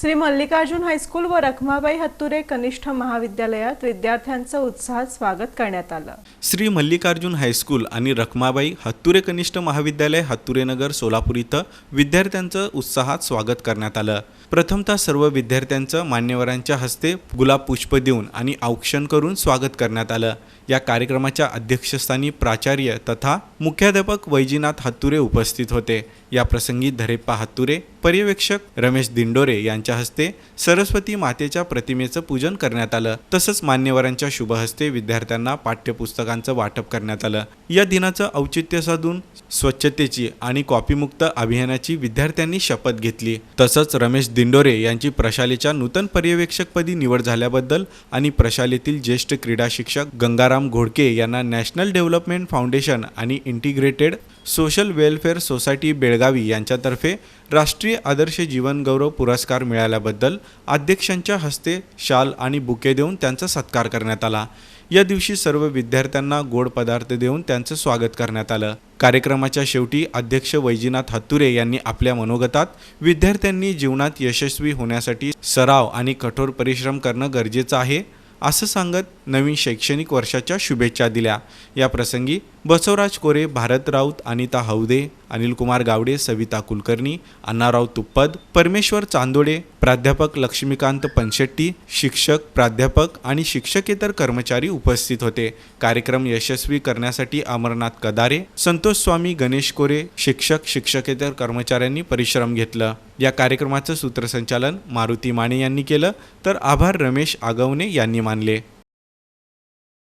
Shri Mallikarjun high school व रखमाबाई हत्तुरे कनिष्ठ महाविद्यालयात विद्यार्थ्यांचं उत्साहात स्वागत करण्यात आलं. श्री मल्लिकार्जुन हायस्कूल आणि रखमाबाई हत्तुरे कनिष्ठ महाविद्यालय हत्तुरेनगर सोलापूर इथं विद्यार्थ्यांचं उत्साहात स्वागत करण्यात आलं. प्रथमतः सर्व विद्यार्थ्यांचं मान्यवरांच्या हस्ते गुलाब पुष्प देऊन आणि औक्षण करून स्वागत करण्यात आलं. या कार्यक्रमाच्या अध्यक्षस्थानी प्राचार्य तथा मुख्याध्यापक वैजीनाथ हत्तुरे उपस्थित होते. या प्रसंगी धरेप्पा हत्तुरे पर्यवेक्षक रमेश दिंडोरे यांच्या हस्ते सरस्वती मातेच्या प्रतिमेचं पूजन करण्यात आलं. तसंच मान्यवरांच्या शुभहस्ते विद्यार्थ्यांना पाठ्यपुस्तकांचं वाटप करण्यात आलं. या दिनाचं औचित्य साधून स्वच्छतेची आणि कॉपीमुक्त अभियानाची विद्यार्थ्यांनी शपथ घेतली. तसंच रमेश दिंडोरे यांची प्रशालेच्या नूतन पर्यवेक्षकपदी निवड झाल्याबद्दल आणि प्रशालेतील ज्येष्ठ क्रीडा शिक्षक गंगाराम घोडके यांना नॅशनल डेव्हलपमेंट फाउंडेशन आणि integrated social welfare society Belagavi यांच्यातर्फे राष्ट्रीय आदर्श जीवनगौरव पुरस्कार मिळाल्याबद्दल अध्यक्षांच्या हस्ते शाल आणि बुके देऊन त्यांचा सत्कार करण्यात आला. या दिवशी सर्व विद्यार्थ्यांना गोड पदार्थ देऊन त्यांचं स्वागत करण्यात आलं. कार्यक्रमाच्या शेवटी अध्यक्ष वैजीनाथ हत्तुरे यांनी आपल्या मनोगतात विद्यार्थ्यांनी जीवनात यशस्वी होण्यासाठी सराव आणि कठोर परिश्रम करणं गरजेचं आहे असं सांगत नवीन शैक्षणिक वर्षाच्या शुभेच्छा दिल्या. या प्रसंगी बसवराज कोरे भारत राऊत अनिता हौदे अनिलकुमार गावडे सविता कुलकर्णी अण्णाराव तुप्पद परमेश्वर चांदोडे प्राध्यापक लक्ष्मीकांत पनशेट्टी शिक्षक प्राध्यापक आणि शिक्षकेतर कर्मचारी उपस्थित होते. कार्यक्रम यशस्वी करण्यासाठी अमरनाथ कदारे संतोष स्वामी गणेश कोरे शिक्षक शिक्षकेतर कर्मचाऱ्यांनी परिश्रम घेतलं. या कार्यक्रमाचं सूत्रसंचालन मारुती माने यांनी केलं. तर आभार रमेश आगवणे यांनी मानले.